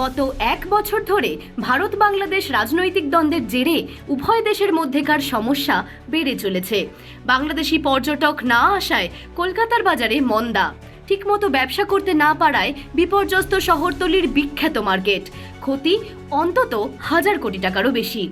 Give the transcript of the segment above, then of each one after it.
গত এক বছর ধরে ভারত বাংলাদেশ রাজনৈতিক দ্বন্দ্বের জেরে উভয় দেশের মধ্যেকার সমস্যা বেড়ে চলেছে। বাংলাদেশি পর্যটক না আসায় কলকাতার বাজারে মন্দা। ঠিকমতো ব্যবসা করতে না পারায় বিপর্যস্ত শহরতলির বিখ্যাত মার্কেট। ক্ষতি অন্তত হাজার কোটি টাকারও বেশি।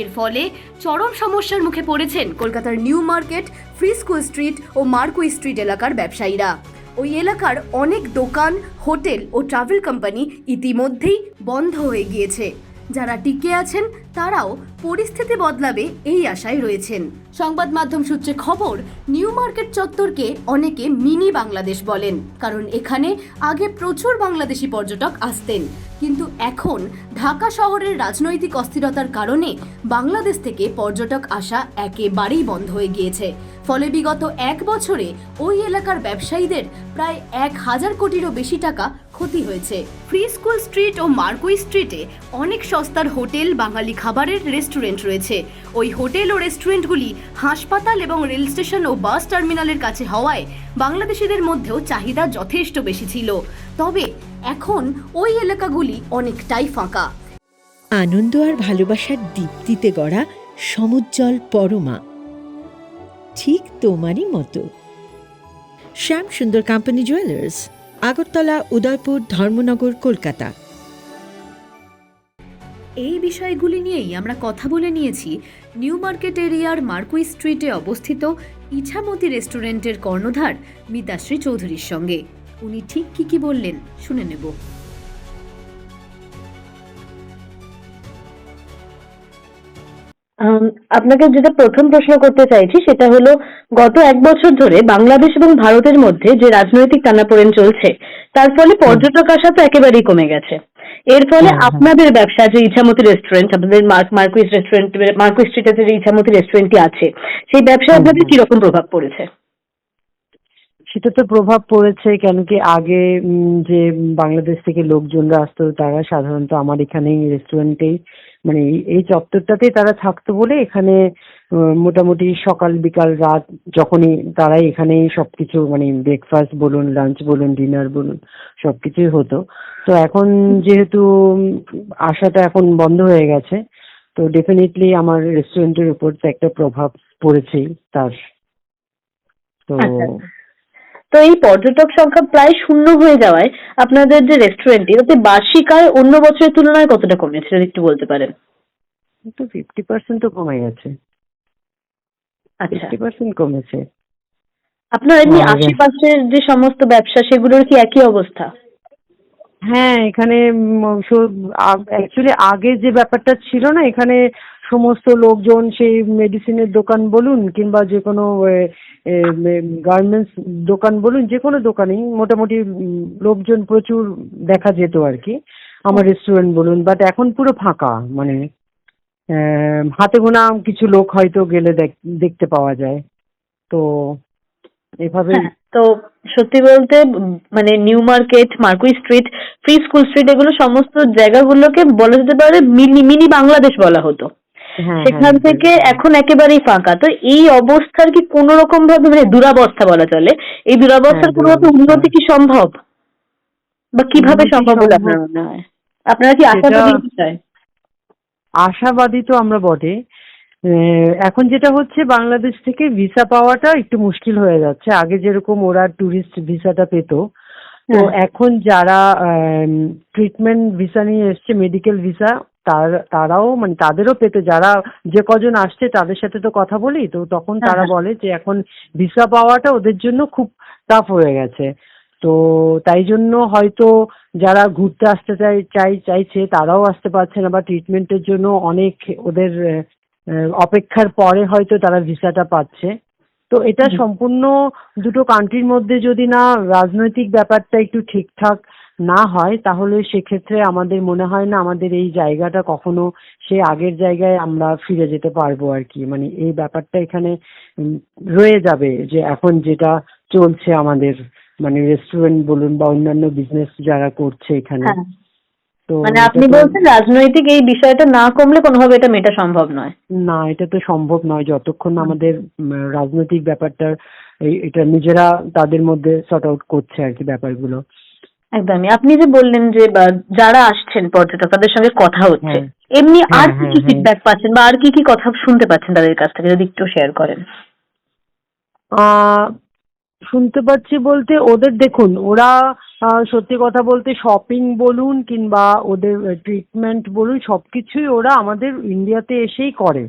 এর ফলে চরম সমস্যার মুখে পড়েছেন কলকাতার New Market free school street ও মার্কুই স্ট্রিট এলাকার ব্যবসায়ীরা। ওই এলাকার অনেক দোকান হোটেল ও ট্রাভেল কোম্পানি ইতিমধ্যেই বন্ধ হয়ে গিয়েছে। যারা টিকে আছেন, তারাও পরিস্থিতি বদলাবে এই আশায় রয়েছেন। সংবাদ মাধ্যম সূত্রে খবর, নিউ মার্কেট চত্বরকে অনেকে মিনি বাংলাদেশ বলেন, কারণ এখানে আগে প্রচুর বাংলাদেশি পর্যটক আসতেন। কিন্তু এখন ঢাকা শহরের রাজনৈতিক অস্থিরতার কারণে বাংলাদেশ থেকে পর্যটক আসা একেবারেই বন্ধ হয়ে গিয়েছে। ফলে বিগত এক বছরে ওই এলাকার ব্যবসায়ীদের প্রায় এক হাজার কোটিরও বেশি টাকা ক্ষতি হয়েছে। ফ্রি স্কুল স্ট্রিট ও মার্কুই স্ট্রিটে অনেক সস্তার হোটেল, বাঙালি খাবারের রেস্টুরেন্ট রয়েছে। ওই হোটেল ও রেস্টুরেন্টগুলি হাসপাতাল এবং রেল স্টেশন ও বাস টার্মিনালের কাছে হওয়ায় বাংলাদেশিদের মধ্যেও চাহিদা যথেষ্ট বেশি ছিল। তবে এখন ওই এলাকাগুলি অনেকটাই ফাঁকা। আনন্দ আর ভালোবাসার দীপ্তিতে গড়া সমুজ্জ্বল পরমা। ঠিক তোমারই মতো। Shyam Sundar company jewellers Agartala, Udaipur, Dharmanagar, Kolkata. এই বিষয়গুলি নিয়েই আমরা কথা বলে নিয়েছি নিউ মার্কেট এরিয়ার মার্কুই স্ট্রিটে অবস্থিত ইছামতি রেস্টুরেন্টের কর্ণধার মিতাশ্রী চৌধুরীর সঙ্গে। উনি ঠিক কি কি বললেন শুনে নেব। আপনাকে যেটা প্রথম প্রশ্ন করতে চাইছি সেটা হলো গত এক বছর ধরে বাংলাদেশ এবং ভারতের মধ্যে যে রাজনৈতিক টানাপোড়েন চলছে তার ফলে পর্যটক আসা তো একেবারেই কমে গেছে। এর ফলে। আপনাদের ব্যবসা যে ইছামতি রেস্টুরেন্ট আপনাদের মার্ক মার্কুইস রেস্টুরেন্ট মার্কুইস স্ট্রিটে যে ইছামতি রেস্টুরেন্টটি আছে সেই ব্যবসায় আপনাদের কীরকম প্রভাব পড়েছে? সেটা তো প্রভাব পড়েছে কেন কি আগে যে বাংলাদেশ থেকে লোকজনরা আসতো তারা সাধারণত আমার এখানেই রেস্টুরেন্টেই মানে এই- চত্বরটাতেই তারা থাকতো বলে এখানে মোটামুটি সকাল, বিকাল, রাত যখনই তারাই এখানেই সবকিছু মানে ব্রেকফাস্ট বলুন লাঞ্চ বলুন ডিনার বলুন, সবকিছুই হতো তো এখন যেহেতু আসাটা এখন বন্ধ হয়ে গেছে, তো ডেফিনেটলি আমার রেস্টুরেন্টের উপর তো একটা প্রভাব পড়েছেই তার তো আচ্ছা। তো এই পর্যটক সংখ্যা প্রায় শূন্য হয়ে যাওয়ায় আপনাদের যে রেস্টুরেন্টটি তাতে বার্ষিক আয় অন্য বছরের তুলনায় কতটা কমেছে? যদি একটু বলতে পারেন। তো ফিফটি পার্সেন্ট তো কমে গেছে। আচ্ছা। ফিফটি পার্সেন্ট কমেছে। আপনার এমনি আশেপাশের যে সমস্ত ব্যবসা সেগুলোর কি একই অবস্থা? হ্যাঁ এখানে অ্যাকচুয়ালি আগে যে ব্যাপারটা ছিল না এখানে সমস্ত লোকজন সেই মেডিসিনের দোকান বলুন কিংবা যে কোনো গার্মেন্টস দোকান বলুন যে কোনো দোকানেই মোটামুটি লোকজন প্রচুর দেখা যেত আর কি। আমার রেস্টুরেন্ট বলুন বাট এখন পুরো ফাঁকা মানে হাতে গোনা কিছু লোক হয়তো গেলে দেখ- দেখতে পাওয়া যায়। তো এভাবে হ্যাঁ, তো সত্যি বলতে মানে New Market Marquis street free school street এগুলো সমস্ত জায়গাগুলোকে বলা যেতে পারে মিনি মিনি বাংলাদেশ বলা হতো। সেখান হ্যাঁ, থেকে এখন একেবারেই ফাঁকা। তো এই অবস্থার কি কোন রকম ভাবে মানে দুরাবস্থা বলা চলে? এই দুরাবস্থার হ্যাঁ, কোনো রকম উন্নতি কি সম্ভব? বা কীভাবে সম্ভব বলে আপনার মনে হয়? আপনারা কি আশাবাদী বিষয় আশাবাদী তো আমরা বটে। এখন যেটা হচ্ছে বাংলাদেশ থেকে ভিসা পাওয়াটা একটু মুশকিল হয়ে যাচ্ছে। আগে যেরকম ওরা ট্যুরিস্ট ভিসাটা পেত তো হ্যাঁ। এখন যারা ট্রিটমেন্ট ভিসা নিয়ে এসছে মেডিকেল ভিসা তার তারাও মানে তাদেরও পেতে যারা যে কজন আসছে তাদের সাথে তো কথা বলি তো তখন হ্যাঁ, তারা হ্যাঁ। বলে যে এখন ভিসা পাওয়াটা ওদের জন্য খুব টাফ হয়ে গেছে। তো তাই জন্য হয়তো যারা ঘুরতে আসতে চাই চাই চাইছে তারাও আসতে পারছে না বা ট্রিটমেন্টের জন্য অনেক ওদের অপেক্ষার পরে হয়তো তারা ভিসাটা পাচ্ছে। তো এটা সম্পূর্ণ দুটো কান্ট্রির মধ্যে যদি না রাজনৈতিক ব্যাপারটা একটু ঠিকঠাক না হয় তাহলে সেক্ষেত্রে আমাদের মনে হয় না আমাদের এই জায়গাটা কখনো সে আগের জায়গায় আমরা ফিরে যেতে পারব আর কি। মানে এই ব্যাপারটা এখানে রয়ে যাবে যে এখন যেটা চলছে আমাদের মানে রেস্টুরেন্ট বলুন বা অন্যান্য বিজনেস যারা করছে এখানে। হ্যাঁ। তো মানে আপনি বলছেন রাজনৈতিক এই বিষয়টা না কমলে কোনোভাবে এটা মেটা সম্ভব নয়। না এটা তো সম্ভব নয়। যতক্ষণ আমাদের রাজনৈতিক ব্যাপারটা এই- এটা নিজেরা তাদের মধ্যে সর্ট আউট করছে আর কি ব্যাপারগুলো। একদমই আপনি যে বললেন যে যারা আসছেন পর্যটক তাদের সঙ্গে কথা হচ্ছে। এমনি আর হ্যাঁ, কি কি হ্যাঁ, হ্যাঁ। ফিডব্যাক পাচ্ছেন বা আর কি কি কথা শুনতে পাচ্ছেন তাদের কাছ থেকে যদি একটু শেয়ার করেন আহ, শুনতে পাচ্ছি বলতে ওদের দেখুন ওরা আহ, সত্যি কথা বলতে শপিং বলুন কিংবা ওদের ট্রিটমেন্ট বলুন সবকিছুই ওরা আমাদের ইন্ডিয়াতে এসেই করে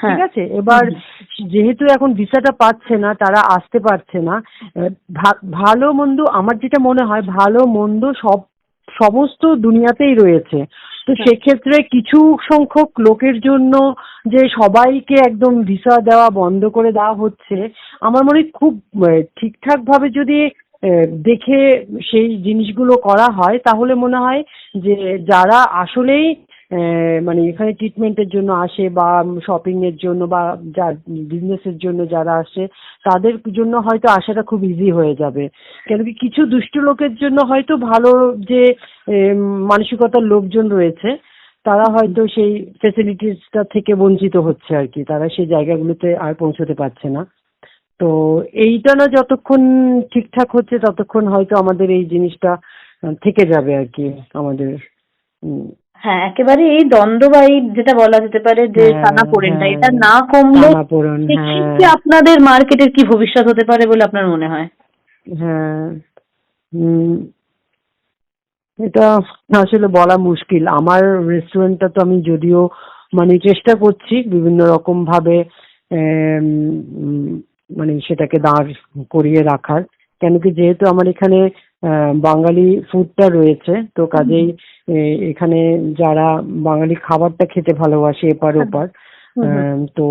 ঠিক আছে? এবার যেহেতু এখন ভিসাটা পাচ্ছে না তারা আসতে পারছে না ভালো মন্দ আমার যেটা মনে হয় ভালো মন্দ সব সমস্ত দুনিয়াতেই রয়েছে। তো সেক্ষেত্রে কিছু সংখ্যক লোকের জন্য যে সবাইকে একদম ভিসা দেওয়া বন্ধ করে দেওয়া হচ্ছে আমার মনে হয় খুব ঠিকঠাক ভাবে যদি দেখে সেই জিনিসগুলো করা হয় তাহলে মনে হয় যে যারা আসলেই মানে এখানে ট্রিটমেন্টের জন্য আসে বা শপিং এর জন্য বা যা বিজনেসের জন্য যারা আসে, তাদের জন্য হয়তো আসাটা খুব ইজি হয়ে যাবে। কেন কি কিছু দুষ্ট লোকের জন্য হয়তো ভালো যে মানসিকতার লোকজন রয়েছে, তারা হয়তো সেই ফেসিলিটিসটা থেকে বঞ্চিত হচ্ছে আর কি। তারা সেই জায়গাগুলোতে আর পৌঁছতে পারছে না। তো এইটা না যতক্ষণ ঠিকঠাক হচ্ছে, ততক্ষণ হয়তো আমাদের এই জিনিসটা থেকে যাবে আর কি আমাদের হ্যাঁ একেবারে এই দ্বন্দ্ব বা এই যেটা বলা যেতে পারে যে হ্যাঁ, টানাপোড়েনটা হ্যাঁ। এটা না কমলে সেক্ষেত্রে হ্যাঁ। আপনাদের মার্কেটের কি ভবিষ্যৎ হতে পারে বলে আপনার মনে হয় হ্যাঁ এটা আসলে বলা মুশকিল আমার রেস্টুরেন্টটা তো আমি যদিও মানে চেষ্টা করছি বিভিন্ন রকম ভাবে মানে সেটাকে দাঁড় করিয়ে রাখার কেন কি যেহেতু আমার এখানে বাঙালি ফুডটা রয়েছে তো কাজেই এখানে যারা বাঙালি খাবারটা খেতে ভালোবাসে এপার ওপার তো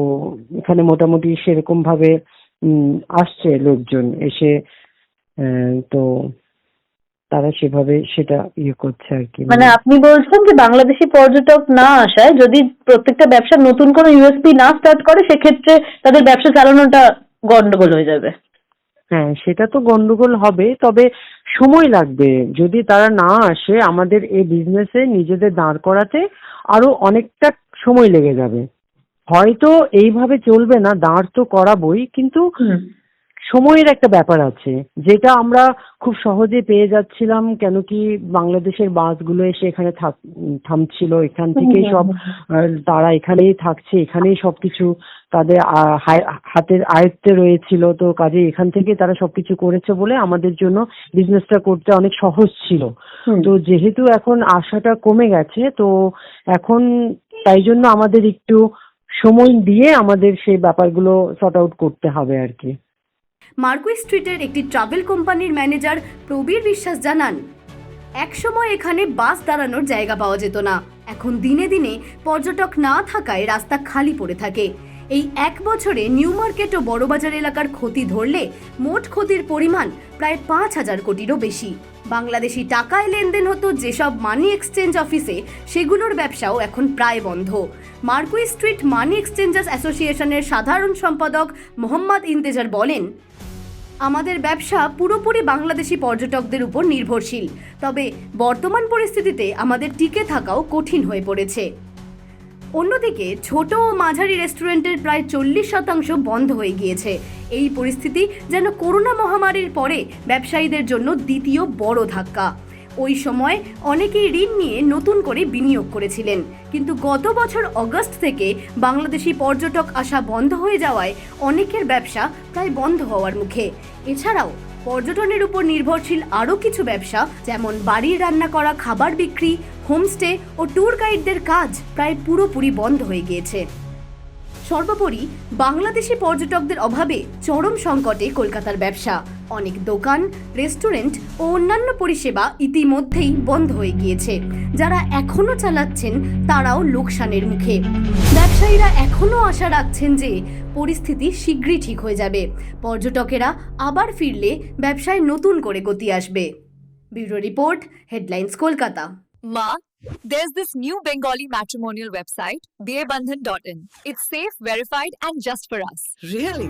এখানে মোটামুটি সেরকম ভাবে উম, আসছে লোকজন এসে তো তারা সেভাবে সেটা ইয়ে করছে আর কি। মানে আপনি বলছেন যে বাংলাদেশি পর্যটক না আসায় যদি প্রত্যেকটা ব্যবসা নতুন কোনো ইউএসপি না স্টার্ট করে সেক্ষেত্রে তাদের ব্যবসা চালানোটা গন্ডগোল হয়ে যাবে। হ্যাঁ সেটা তো গন্ডগোল হবে, তবে সময় লাগবে। যদি তারা না আসে আমাদের এই বিজনেসে নিজেদের দাঁড় করাতে, আরও অনেকটা সময় লেগে যাবে। হয়তো এইভাবে চলবে না, দাঁড় তো করাবোই, কিন্তু সময়ের একটা ব্যাপার আছে যেটা আমরা খুব সহজে পেয়ে যাচ্ছিলাম কেন কি বাংলাদেশের বাসগুলো এসে এখানে থাক- থামছিল এখান থেকেই সব তারা এখানেই থাকছে এখানেই সবকিছু তাদের হাতের আয়ত্তে রয়েছিল তো কাজে এখান থেকে তারা সবকিছু করেছে বলে আমাদের জন্য বিজনেসটা করতে অনেক সহজ ছিল। তো যেহেতু এখন আশাটা কমে গেছে তো এখন তাই জন্য আমাদের একটু সময় দিয়ে আমাদের সেই ব্যাপারগুলো সর্ট আউট করতে হবে আর কি। মার্কুই স্ট্রিটের একটি ট্রাভেল কোম্পানির ম্যানেজার প্রবীর বিশ্বাস জানান, একসময় এখানে বাস দাঁড়ানোর জায়গা পাওয়া যেত না। এখন দিনে দিনে পর্যটক না থাকায় রাস্তা খালি পড়ে থাকে। এই এক বছরে নিউ মার্কেট ও বড়বাজার এলাকার ক্ষতি ধরলে মোট ক্ষতির পরিমাণ প্রায় পাঁচ হাজার কোটিরও বেশি। বাংলাদেশি টাকায় লেনদেন হতো যেসব মানি এক্সচেঞ্জ অফিসে, সেগুলোর ব্যবসাও এখন প্রায় বন্ধ। মার্কুই স্ট্রিট মানি এক্সচেঞ্জার্স অ্যাসোসিয়েশনের সাধারণ সম্পাদক মোহাম্মদ ইন্তেজার বলেন আমাদের ব্যবসা পুরোপুরি বাংলাদেশি পর্যটকদের উপর নির্ভরশীল, তবে বর্তমান পরিস্থিতিতে আমাদের টিকে থাকাও কঠিন হয়ে পড়েছে। অন্যদিকে, ছোট ও মাঝারি রেস্টুরেন্টের প্রায় চল্লিশ শতাংশ বন্ধ হয়ে গিয়েছে। এই পরিস্থিতি যেন করোনা মহামারীর পরে ব্যবসায়ীদের জন্য দ্বিতীয় বড় ধাক্কা। ওই সময় অনেকেই ঋণ নিয়ে নতুন করে বিনিয়োগ করেছিলেন। কিন্তু গত বছর অগস্ট থেকে বাংলাদেশি পর্যটক আসা বন্ধ হয়ে যাওয়ায় অনেকের ব্যবসা প্রায় বন্ধ হওয়ার মুখে। এছাড়াও, পর্যটনের উপর নির্ভরশীল আরও কিছু ব্যবসা, যেমন বাড়ির রান্না করা, খাবার বিক্রি, হোমস্টে ও ট্যুর গাইডদের কাজ প্রায় পুরোপুরি বন্ধ হয়ে গিয়েছে। সর্বোপরি, বাংলাদেশি পর্যটকদের অভাবে চরম সংকটে কলকাতার ব্যবসা। অনেক দোকান রেস্টুরেন্ট ও অন্যান্য পরিষেবা ইতিমধ্যেই বন্ধ হয়ে গিয়েছে যারা এখনও চালাচ্ছেন তারাও লোকসানের মুখে ব্যবসায়ীরা এখনও আশা রাখছেন যে পরিস্থিতি শীঘ্রই ঠিক হয়ে যাবে পর্যটকেরা আবার ফিরলে ব্যবসায় নতুন করে গতি আসবে ব্যুরো রিপোর্ট হেডলাইন্স কলকাতা মা there's this new Bengali matrimonial website, dearbandhan.in. It's safe, verified, and just for us. Really?